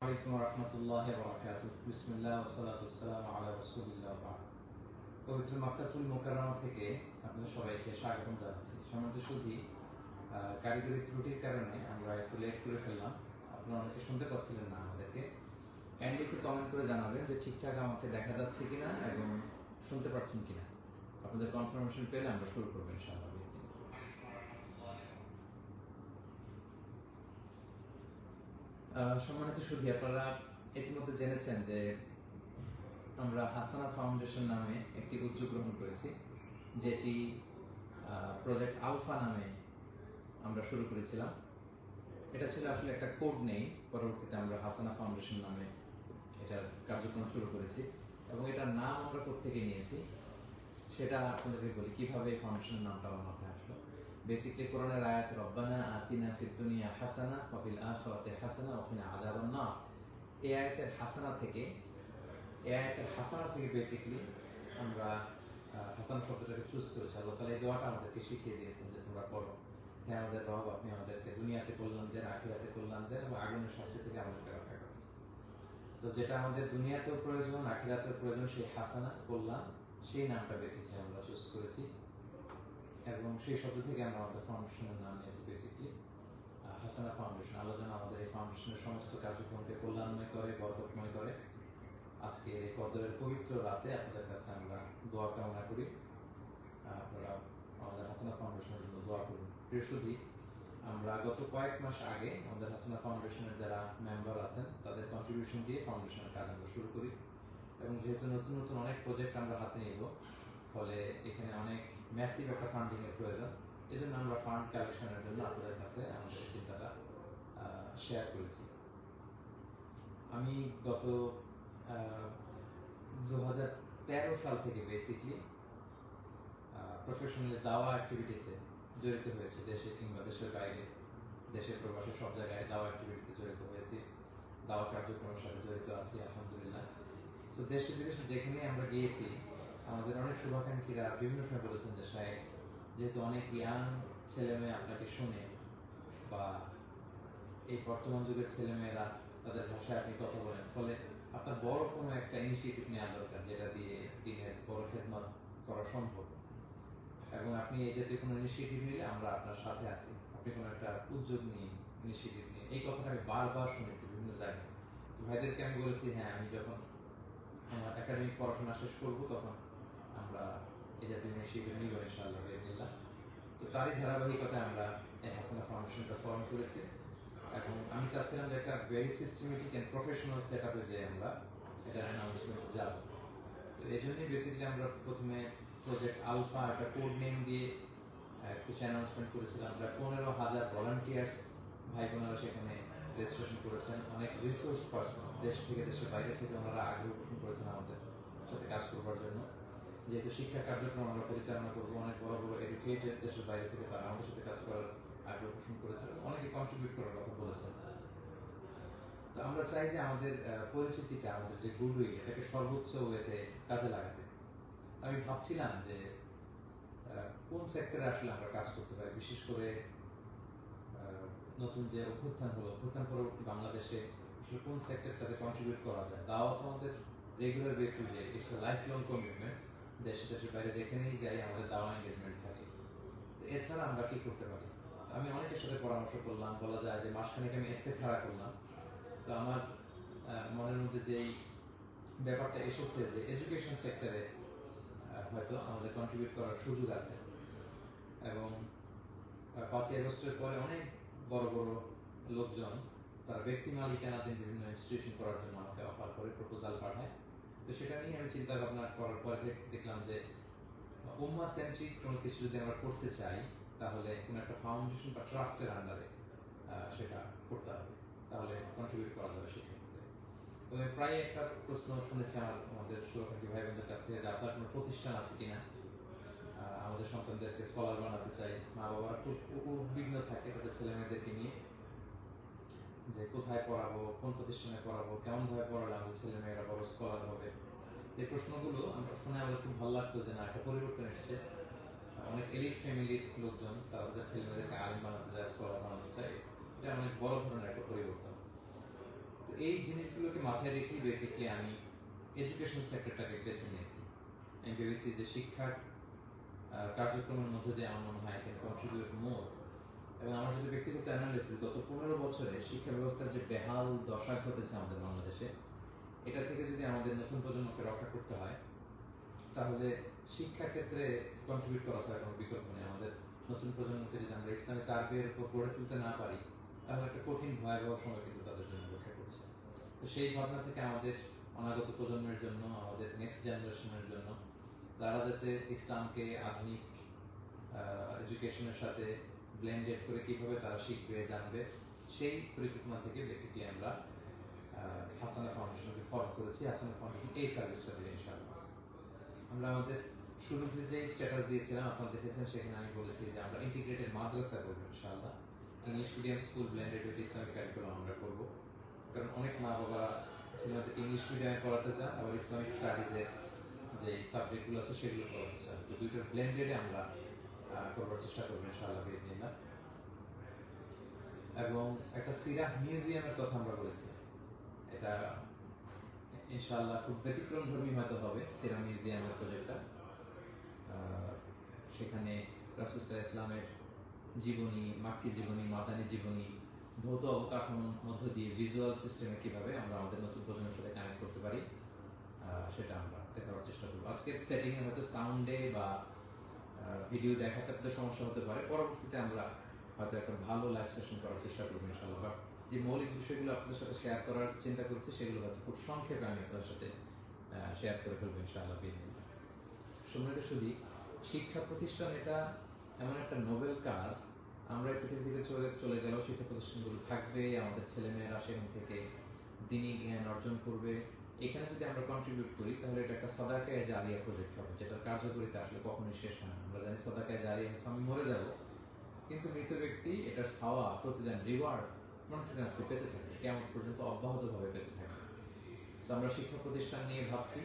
থেকে সবাইকে ত্রুটির কারণে আমরা একটু লেট করে ফেললাম। আপনারা অনেকে শুনতে পাচ্ছিলেন না আমাদেরকে। কাইন্ডলি একটু কমেন্ট করে জানাবেন যে ঠিকঠাক আমাকে দেখা যাচ্ছে কিনা এবং শুনতে পাচ্ছেন কিনা। আপনাদের কনফার্মেশন পেলে আমরা শুরু করব ইনশাআল্লাহ। সম্মানিত সুধী, আপনারা ইতিমধ্যে জেনেছেন যে আমরা হাসানা ফাউন্ডেশন নামে একটি উদ্যোগ গ্রহণ করেছি, যেটি প্রজেক্ট আলফা নামে আমরা শুরু করেছিলাম। এটা ছিল আসলে একটা কোড নেই, পরবর্তীতে আমরা হাসানা ফাউন্ডেশন নামে এটার কার্যক্রম শুরু করেছি এবং এটার নাম আমরা কোথেকে নিয়েছি, সেটা আপনাদেরকে বলি, কীভাবে ফাউন্ডেশনের নামটা আমার মাথায় আসলো। বেসিকলি কোরআনের আয়াত রব্বানা আতিনা ফিদ দুনিয়া হাসানা ওয়া ফিল আখিরাতি হাসানা ওয়া কিনা আযাবান নার এই আয়াতের হাসানা থেকে, এই আয়াতের হাসানা থেকে বেসিকলি আমরা হাসান শব্দটাকে চুজ করেছি। আল্লাহ তাআলা এই দোয়াটা আমাদেরকে শিখিয়ে দিয়েছেন যে তোমরা পড়ো। হ্যাঁ আমাদের রব, আপনি আমাদেরকে দুনিয়াতে কল্যাণ দেন আখিরাতে কল্যাণ দেন এবং আগুনের শাস্তি থেকে আমাদেরকে রক্ষা করেন। তো যেটা আমাদের দুনিয়াতেও প্রয়োজন, আখিরাতেও প্রয়োজন, সেই হাসানা কল্যাণ সেই নামটা বেসিকলি আমরা চুজ করেছি। এবং সেই শব্দ থেকে আমরা আমাদের ফাউন্ডেশনের নাম নিয়েছি বেসিকলি হাসানা ফাউন্ডেশন আল্লাহ যেন আমাদের এই ফাউন্ডেশনের সমস্ত কার্যক্রমকে কল্যাণময় করে, বরকতময় করে। আজকে এই কদরের পবিত্র রাতে আপনাদের কাছে আমরা দোয়া কামনা করি। আপনারা আমাদের হাসানা ফাউন্ডেশনের জন্য দোয়া করুন। প্রিয় আমরা গত কয়েক মাস আগে আমাদের হাসানা ফাউন্ডেশনের যারা মেম্বার আছেন, তাদের কন্ট্রিবিউশন দিয়ে ফাউন্ডেশনের কাজ আমরা শুরু করি। এবং যেহেতু নতুন নতুন অনেক প্রজেক্ট আমরা হাতে নিব, ফলে এখানে অনেক ম্যাসিভ একটা ফান্ডিং এর প্রয়োজন। এই জন্য আমরা ফান্ড কালেকশনের জন্য আপনাদের কাছে আমাদের চিন্তাটা শেয়ার করেছি। আমি গত দু সাল থেকে বেসিকলি প্রফেশনালি দাওয়া অ্যাক্টিভিটিতে জড়িত হয়েছে, দেশে কিংবা দেশের বাইরে। দেশের প্রবাসে সব জায়গায় দাওয়া অ্যাক্টিভিটিতে জড়িত হয়েছি। দাওয়া কার্যক্রমের সাথে জড়িত আছি, আলহামদুলিল্লাহ। সো দেশে বিদেশে যেখানে আমরা গিয়েছি আমাদের অনেক শুভাকাঙ্ক্ষীরা বিভিন্ন সময় বলেছেন যে, সাহেব, যেহেতু অনেক ইয়াং ছেলে মেয়ে আপনাকে শুনে বা এই বর্তমান যুগের ছেলে মেয়েরা তাদের ভাষায় আপনি কথা বলেন, ফলে আপনার বড় কোনো একটা ইনিশিয়েটিভ নেওয়া দরকার যেটা দিয়ে দিনের বড় খেদমত করা সম্ভব। এবং আপনি এই জাতীয় কোনো ইনিশিয়েটিভ নিলে আমরা আপনার সাথে আছি। আপনি কোনো একটা উদ্যোগ নিয়ে ইনিশিয়েটিভ নিয়ে, এই কথাটা আমি বারবার শুনেছি বিভিন্ন জায়গায়। ভাইদেরকে আমি বলেছি হ্যাঁ আমি যখন আমার একাডেমিক পড়াশোনা শেষ করব তখন আমরা এই জাতীয় নিব ইনশাআল্লাহ তো তারই ধারাবাহিকতায় আমরা এই হাসানা ফাউন্ডেশনটা ফর্ম করেছি। এবং আমি চাচ্ছিলাম যে একটা very systematic and professional set আপে যে আমরা এটা অ্যানাউন্সমেন্ট যাব। তো এই জন্যই বেসিক্যালি আমরা প্রথমে প্রজেক্ট আলফা একটা কোড নেম দিয়ে কিছু অ্যানাউন্সমেন্ট করেছিলাম। পনেরো হাজার ভলান্টিয়ার্স ভাই বোনেরা সেখানে রেজিস্ট্রেশন করেছেন। অনেক রিসোর্স পার্সন দেশ থেকে, দেশের বাইরে থেকে ওনারা আগ্রহ পোষণ করেছেন আমাদের সাথে কাজ করবার জন্য যেহেতু শিক্ষা কার্যক্রম আমরা পরিচালনা করব, অনেক বড় বড় এডুকেটেড দেশের বাইরে থেকে তারা আমাদের সাথে কাজ করার আগ্রহ পোষণ করেছেন এবং অনেকে কন্ট্রিবিউট করার কথা বলেছেন। তো আমরা চাই যে আমাদের পরিচিতিটা আমাদের যে গুডউইল এটাকে সর্বোচ্চ ওয়েতে কাজে লাগাতে। আমি ভাবছিলাম যে কোন সেক্টরে আসলে আমরা কাজ করতে পারি, বিশেষ করে নতুন যে অভ্যুত্থান হলো অভ্যুত্থান পরবর্তী বাংলাদেশে আসলে কোন সেক্টরটাতে কন্ট্রিবিউট করা যায়? তাও আমাদের রেগুলার বেসিসে ইটস লাইফ লং কমিটমেন্ট দেশে দেশের বাইরে যেখানেই যাই, আমাদের দাওয়া এঙ্গেজমেন্ট থাকে। তো এছাড়া আমরা কি করতে পারি? আমি অনেকের সাথে পরামর্শ করলাম, বলা যায় যে মাসখানেক আমি এসতে খাড়া করলাম। তো আমার মনের মধ্যে যেই ব্যাপারটা এসেছে যে এডুকেশন সেক্টরে হয়তো আমাদের কন্ট্রিবিউট করার সুযোগ আছে। এবং পাঁচই আগস্টের পরে অনেক বড় বড় লোকজন, তারা ব্যক্তি মালিকানাধীন বিভিন্ন ইনস্টিটিউশন করার জন্য আমাকে অফার করে প্রপোজাল পাঠায়। তো সেটা নিয়ে আমি চিন্তা ভাবনা করার পরে দেখলাম যে, উম্মা সেন্ট্রিক কোনো কিছু যদি আমরা করতে চাই, তাহলে কোনো একটা ফাউন্ডেশন বা ট্রাস্টের আন্ডারে সেটা করতে হবে। তাহলে কন্ট্রিবিউট করা যাবে সেক্ষেত্রে তো আমি প্রায় একটা প্রশ্ন শুনেছি আমার, আমাদের সুরক্ষী ভাই বোনদের কাছ থেকে, যে আপনার কোনো প্রতিষ্ঠান আছে কিনা? আমাদের সন্তানদেরকে স্কলার বানাতে চাই। মা বাবারা খুব উদ্বিগ্ন থাকে তাদের ছেলে মেয়েদেরকে নিয়ে। যে কোথায় পড়াবো, কোন প্রতিষ্ঠানে পড়াবো কেমন ভাবে পড়ালে আমাদের ছেলে মেয়েরা বড় স্কলার হবে? এই প্রশ্নগুলো আমরা শুনে আমাদের খুব ভালো লাগতো যে না, একটা পরিবর্তন এসছে। অনেক এলিট ফ্যামিলির লোকজন, তারা তাদের ছেলে মেয়েদেরকে আলিম বানাতে চায় স্কলার বানাতে চায়। এটা অনেক বড় ধরনের একটা পরিবর্তন। তো এই জিনিসগুলোকে মাথায় রেখেই বেসিকলি আমি এডুকেশন সেক্টরটাকে বেছে নিয়েছি। আমি ভেবেছি যে শিক্ষার কার্যক্রমের মধ্যে দিয়ে আমার মনে হয় ক্যান কন্ট্রিবিউট মোর এবং আমার যদি ব্যক্তিগত অ্যানালিসিস গত পনেরো বছরে শিক্ষা ব্যবস্থার যে বেহাল দশা ঘটেছে আমাদের বাংলাদেশে, এটা থেকে যদি আমাদের নতুন প্রজন্মকে রক্ষা করতে হয়, তাহলে শিক্ষা ক্ষেত্রে কন্ট্রিবিউট করা ছাড়া কোনো বিকল্প নেই। আমাদের নতুন প্রজন্মকে যদি আমরা ইসলামী তারবিয়ের উপর গড়ে তুলতে না পারি, তাহলে একটা কঠিন ভয়াবহ সময় কিন্তু তাদের জন্য অপেক্ষা করছে। তো সেই ভাবনা থেকে আমাদের অনাগত প্রজন্মের জন্য, আমাদের নেক্সট জেনারেশনের জন্য, তারা যাতে ইসলামকে আধুনিক এডুকেশনের সাথে ব্লেন্ডেড করে কীভাবে তারা শিখবে, জানবে, সেই পরিকল্পনা থেকে বেসিকলি আমরা হাসানা ফাউন্ডেশনকে ফলো করেছি। হাসানা ফাউন্ডেশন এই সার্ভিসটা দেবে ইনশাআল্লাহ। আমরা আমাদের শুরুতে যে স্ট্যাটাস দিয়েছিলাম, আপনারা দেখেছেন, সেখানে আমি বলেছি যে আমরা ইন্টিগ্রেটেড মাদ্রাসা করব ইনশাআল্লাহ। English medium school blended with Islamic curriculum আমরা করব। কারণ অনেক মা বাবা ছেলেমেয়েদের ইংলিশ মিডিয়ামে পড়াতে চান, আবার ইসলামিক স্টাডিজের যে সাবজেক্টগুলো আছে, সেগুলো পড়াতে চান। তো দুইটার ব্লেন্ডেডে আমরা করবার চেষ্টা করব এবং একটা সিরাহ মিউজিয়ামের কথা আমরা বলেছি। এটা খুব ব্যতিক্রম ধর্মী হয়তো হবে মিউজিয়ামের প্রজেক্টটা সেখানে ইসলামের জীবনী, মাক্কি জীবনী, মাদানী জীবনী, ভৌত অবকাঠামোর মধ্য দিয়ে ভিজুয়াল সিস্টেমে কীভাবে আমরা আমাদের নতুন প্রজন্মের সাথে কানেক্ট করতে পারি সেটা আমরা দেখার চেষ্টা করব। আজকের সেটিং এ হয়তো সাউন্ডে বা ভিডিও দেখাতে আপনাদের সমস্যা হতে পারে। পরবর্তীতে আমরা হয়তো একটা ভালো লাইভ সেশন করার চেষ্টা করব ইনশাআল্লাহ। বাট যে মৌলিক বিষয়গুলো আপনাদের সাথে শেয়ার করার চিন্তা করছি, সেগুলো হয়তো খুব সংক্ষেপে আমি আপনার সাথে শেয়ার করে ফেলব ইনশাআল্লাহ বিদিনিল্লাহ সম্মানিত শুধু শিক্ষা প্রতিষ্ঠান এটা এমন একটা নোবেল কাজ। আমরা পৃথিবী থেকে চলে চলে গেলেও শিক্ষা প্রতিষ্ঠানগুলো থাকবে আমাদের ছেলেমেয়েরা সেখান থেকে দিনই জ্ঞান অর্জন করবে। এখানে যদি আমরা কন্ট্রিবিউট করি, তাহলে এটা একটা সদাকায় জারিয়া প্রজেক্ট হবে, যেটার কার্যকরিতা আসলে কখনোই শেষ হয় না। আমরা জানি সদাকায় জারিয়া হচ্ছে আমি মরে যাব, কিন্তু মৃত ব্যক্তি এটার সাওয়া, প্রতিদান রিওয়ার্ড কন্টিনিউসলি পেতে থাকে কেমন পর্যন্ত অব্যাহতভাবে পেতে থাকে। তো আমরা শিক্ষা প্রতিষ্ঠান নিয়ে ভাবছি,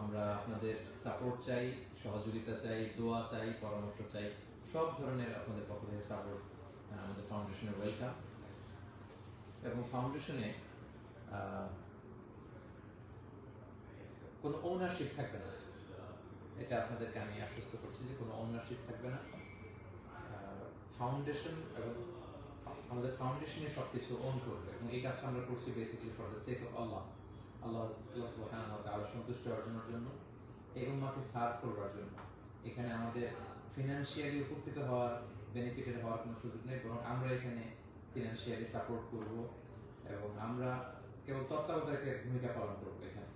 আমরা আপনাদের সাপোর্ট চাই, সহযোগিতা চাই, দোয়া চাই, পরামর্শ চাই, সব ধরনের আপনাদের পক্ষ থেকে সাপোর্ট আমাদের ফাউন্ডেশনে ওয়েলকাম এবং ফাউন্ডেশনে কোনো ওনারশিপ থাকবে না। এটা আপনাদেরকে আমি আশ্বস্ত করছি যে কোনো ওনারশিপ থাকবে না। ফাউন্ডেশন এবং আমাদের ফাউন্ডেশনে সব কিছু ওন করবে এবং এই কাজটা আমরা করছি basically for the sake of আল্লাহ আল্লাহ আল্লাহ সুবহানাহু ওয়া সন্তুষ্ট অর্জনের জন্য এবং উম্মাকে সার্ভ করবার জন্য। এখানে আমাদের ফিনান্সিয়ালি উপকৃত হওয়ার বেনিফিটেড হওয়ার কোনো সুযোগ নেই, বরং আমরা এখানে ফিনান্সিয়ালি সাপোর্ট করব এবং আমরা কেবল তত্ত্বাবধায়কের ভূমিকা পালন করব এখানে।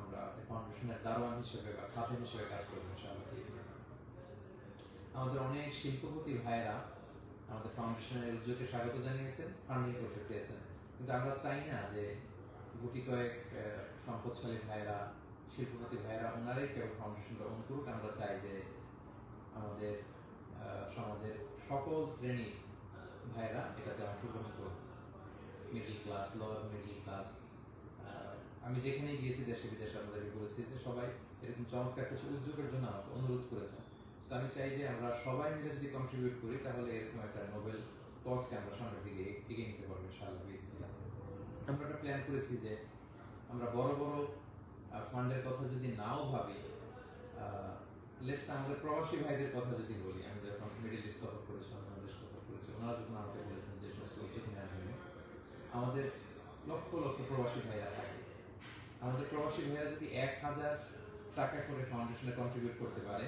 আমরা ফাউন্ডেশনের দারোয়ান হিসেবে বা খাদেম হিসেবে কাজ করব ইনশাআল্লাহ। আমাদের অনেক শিল্পপতি ভাইয়েরা আমাদের ফাউন্ডেশনের উদ্যোগে স্বাগত জানিয়েছেন ফান্ডিং করতে চেয়েছেন। কিন্তু আমরা চাই না যে গুটি কয়েক সম্পদশালী ভাইয়েরা, শিল্পপতি ভাইয়েরা, ওনারাই কেবল ফাউন্ডেশনটা অন করুক। আমরা চাই যে আমাদের সমাজের সকল শ্রেণির ভাইয়েরা এটাতে অংশগ্রহণ করুক। Middle class lower middle class আমি যেখানেই গিয়েছি দেশে বিদেশে আপনাদেরকে বলেছি যে সবাই এরকম চমৎকার কিছু উদ্যোগের জন্য আমাকে অনুরোধ করেছেন। আমি চাই যে আমরা সবাই মিলে যদি কন্ট্রিবিউট করি, তাহলে এরকম একটা নোবেল কজকে আমরা সামনের দিকে এগিয়ে নিতে পারব, ইনশাআল্লাহ আমরা একটা প্ল্যান করেছি যে আমরা বড় বড় ফান্ডের কথা যদি নাও ভাবি লেটস আমাদের প্রবাসী ভাইদের কথা যদি বলি, আমি যখন মিডিল ইস্ট সফর করেছি বাংলাদেশ সফর করেছি, ওনারা যখন আমাকে বলেছেন যে সমস্ত উচিত নেওয়ার জন্য আমাদের লক্ষ লক্ষ প্রবাসী ভাইরা থাকে। আমাদের প্রবাসী ভাইরা যদি এক হাজার টাকা করে ফাউন্ডেশনে কন্ট্রিবিউট করতে পারে,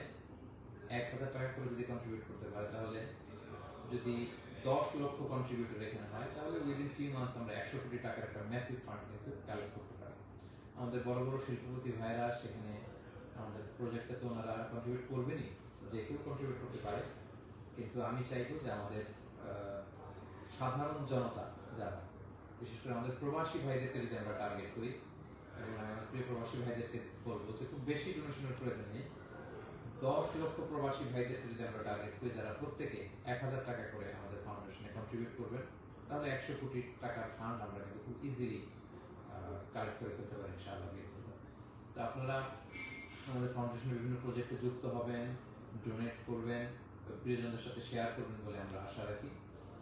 এক হাজার টাকা করে যদি কন্ট্রিবিউট করতে পারে, তাহলে যদি দশ লক্ষ কন্ট্রিবিউটর এখানে হয়, তাহলে উইদিন ফিউ মান্থস আমরা একশো কোটি টাকার একটা ম্যাসিভ ফান্ড কিন্তু কালেক্ট করতে পারি। আমাদের বড় বড় শিল্পপতি ভাইরা সেখানে আমাদের প্রজেক্টে তো ওনারা কন্ট্রিবিউট করবেনই, যে কেউ কন্ট্রিবিউট করতে পারে। কিন্তু আমি চাইব যে আমাদের সাধারণ জনতা যারা, বিশেষ করে আমাদের প্রবাসী ভাইদেরকে যদি আমরা টার্গেট করি প্রিয় প্রবাসী ভাইদেরকে বলব যে খুব বেশি ডোনেশনের প্রয়োজন নেই। দশ লক্ষ প্রবাসী ভাইদেরকে যদি আমরা টার্গেট করি, যারা প্রত্যেকে এক হাজার টাকা করে আমাদের ফাউন্ডেশনে কন্ট্রিবিউট করবেন, তাহলে একশো কোটি টাকার ফান্ড আমরা কিন্তু খুব ইজিলি কালেক্ট করে ফেলতে পারি ইনশাআল্লাহ। তো আপনারা আমাদের ফাউন্ডেশনের বিভিন্ন প্রজেক্টে যুক্ত হবেন ডোনেট করবেন, প্রিয়জনদের সাথে শেয়ার করবেন বলে আমরা আশা রাখি।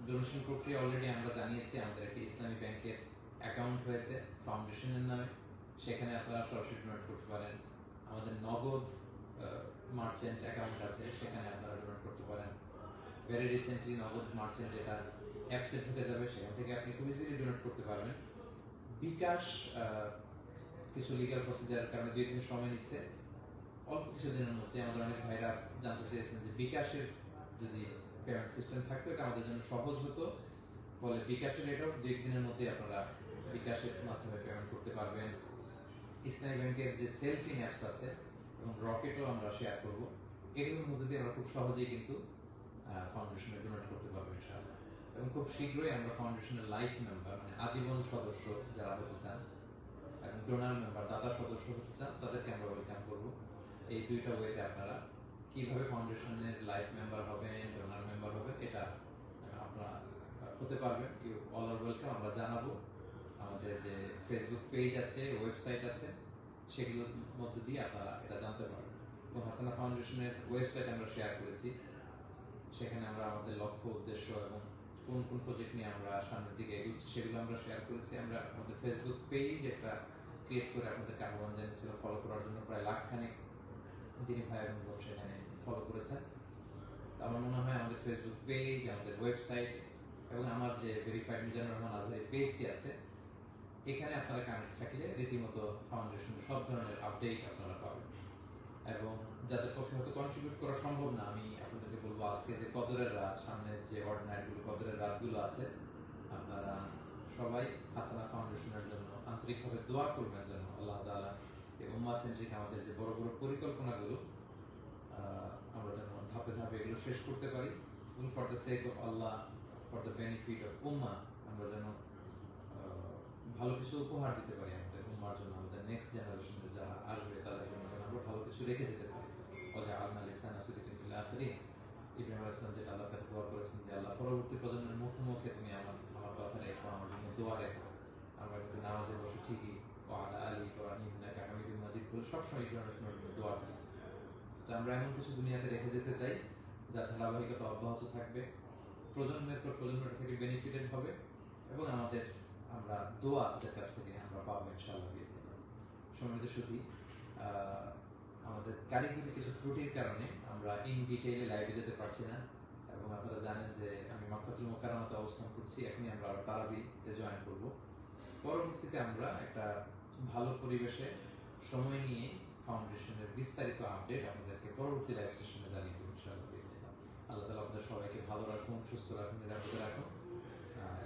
ডোনেশন প্রক্রিয়া অলরেডি আমরা জানিয়েছি, আমাদের একটি ইসলামী ব্যাংকের অ্যাকাউন্ট হয়েছে ফাউন্ডেশনের নামে। সেখানে আপনারা সরাসরি ডোনেট করতে পারেন। আমাদের নগদ মার্চেন্ট অ্যাকাউন্ট আছে, সেখানে আপনারা ডোনেট করতে পারেন। ভেরি রিসেন্টলি নগদ মার্চেন্ট এটা অ্যাপসে ঢুকে যাবে, সেখান থেকে আপনি খুব ইজিলি ডোনেট করতে পারবেন। বিকাশ কিছু লিগাল প্রসিজার কারণে দুই দিন সময় নিচ্ছে, অল্প কিছুদিনের মধ্যে আমাদের অনেক ভাইরা জানতে চেয়েছেন যে বিকাশের যদি পেমেন্ট সিস্টেম থাকতো, এটা আমাদের জন্য সহজ হতো। ফলে বিকাশের এটাও দুই দিনের মধ্যে আপনারা বিকাশের মাধ্যমে পেমেন্ট করতে পারবেন। ইসলামী ব্যাংকের যে সেলফিং অ্যাপস আছে এবং রকেটও আমরা শেয়ার করব, এগুলোর মধ্যে দিয়ে আমরা খুব সহজেই কিন্তু ফাউন্ডেশনে ডোনেট করতে পারব ইনশাআল্লাহ। এবং খুব শীঘ্রই আমরা ফাউন্ডেশনের লাইফ মেম্বার মানে আজীবন সদস্য যারা হতে চান এবং ডোনার মেম্বার দাতা সদস্য হতে চান, তাদেরকে আমরা ওয়েলকাম করব। এই দুইটা ওয়েতে আপনারা কীভাবে ফাউন্ডেশনের লাইফ মেম্বার হবেন ডোনার মেম্বার হবেন, এটা আপনারা হতে পারবেন। অল আর ওয়েলকাম আমরা জানাব। আমাদের যে ফেসবুক পেজ আছে ওয়েবসাইট আছে, সেগুলোর মধ্য দিয়ে আপনারা এটা জানতে পারবেন। এবং হাসানা ফাউন্ডেশনের ওয়েবসাইট আমরা শেয়ার করেছি। সেখানে আমরা আমাদের লক্ষ্য, উদ্দেশ্য এবং কোন কোন প্রজেক্ট নিয়ে আমরা সামনের দিকে এগোচ্ছি, সেগুলো আমরা শেয়ার করেছি। আমরা আমাদের ফেসবুক পেজ একটা ক্রিয়েট করে আপনাদেরকে আহ্বান জানিয়েছিল ফলো করার জন্য। প্রায় লাখ খানেক তিনি ভাই এবং বোন সেখানে ফলো করেছেন। আমার মনে হয় আমাদের ফেসবুক পেজ আমাদের ওয়েবসাইট এবং আমার যে ভেরিফাইড মিজানুর রহমান আজহারি পেজটি আছে এখানে আপনারা কানেক্ট থাকলে রীতিমতো ফাউন্ডেশনের সব ধরনের আপডেট আপনারা পাবেন। এবং যাদের পক্ষে হয়তো কন্ট্রিবিউট করা সম্ভব না, আমি আপনাদেরকে বলব আজকে যে কদরের রাত সামনে যে অর্ডিনারিগুলো কদরের রাতগুলো আছে, আপনারা সবাই হাসানা ফাউন্ডেশনের জন্য আন্তরিকভাবে দোয়া করবেন যেন আল্লাহ তাআলা এই উম্মা সেন্ট্রিক আমাদের যে বড় বড় পরিকল্পনাগুলো আমরা যেন ধাপে ধাপে এগুলো শেষ করতে পারি। এবং for the sake of Allah for the benefit of উম্মা, আমরা যেন ভালো কিছু উপহার দিতে পারি আমাদের উম্মার জন্য, আমাদের নেক্সট জেনারেশনে যারা আসবে, তাদের জন্য আমরা ভালো কিছু রেখে যেতে পারি। ওজা আলমা লিসান আসিদিন ফিল আখিরিন। ইব্রাহিম আলাইহিস সালাম যেটা আল্লাহর কাছে দোয়া করেছেন, যে আল্লাহ পরবর্তী প্রজন্মের মুখে মুখে তুমি আমার আমার কথা রেখো, আমার জন্য দোয়া রেখো। আমরা কিন্তু নামাজে বসে ঠিকই ও আলা আলী ইব্রাহিম ইন্নাকা হামিদুম মাজিদ বলে সবসময় ইব্রাহিম আলাইহিস সালামের জন্য দোয়া করি। তো আমরা এমন কিছু দুনিয়াতে রেখে যেতে চাই যার ধারাবাহিকতা অব্যাহত থাকবে, প্রজন্মের পর প্রজন্মের থেকে বেনিফিটেড হবে, এবং আমাদের আমরা দোয়া তাদের কাছ থেকে আমরা পাবো ইনশাআল্লাহ সম্মানিত শুধু আমাদের কারিগরি কিছু ত্রুটির কারণে আমরা ইন ডিটেইলে লাইভে যেতে পারছি না এবং আপনারা জানেন যে আমি মক্কাতুল মোকাররমাতে অবস্থান করছি, এখনই আমরা তারাবিতে জয়েন করব। পরবর্তীতে আমরা একটা ভালো পরিবেশে সময় নিয়ে ফাউন্ডেশনের বিস্তারিত আপডেট আপনাদেরকে পরবর্তী লাইভ সেশনে জানিয়ে দেবো ইনশাআল্লাহ। আল্লাহ তাআলা আপনাদের সবাইকে ভালো রাখুন, সুস্থ রাখুন, নিরাপদে রাখুন।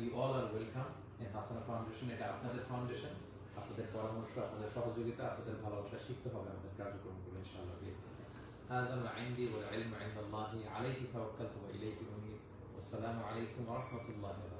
ইউ অল আর ওয়েলকাম হ্যাঁ, হাসানা ফাউন্ডেশন এটা আপনাদের ফাউন্ডেশন আপনাদের পরামর্শ, আপনাদের সহযোগিতা, আপনাদের ভালোবাসা শিখতে হবে আমাদের কার্যক্রমগুলো, ইনশাআল্লাহ। هذا ما عندي والعلم عند الله عليه توكلت وإليه أمير والسلام عليكم ورحمة الله وبركاته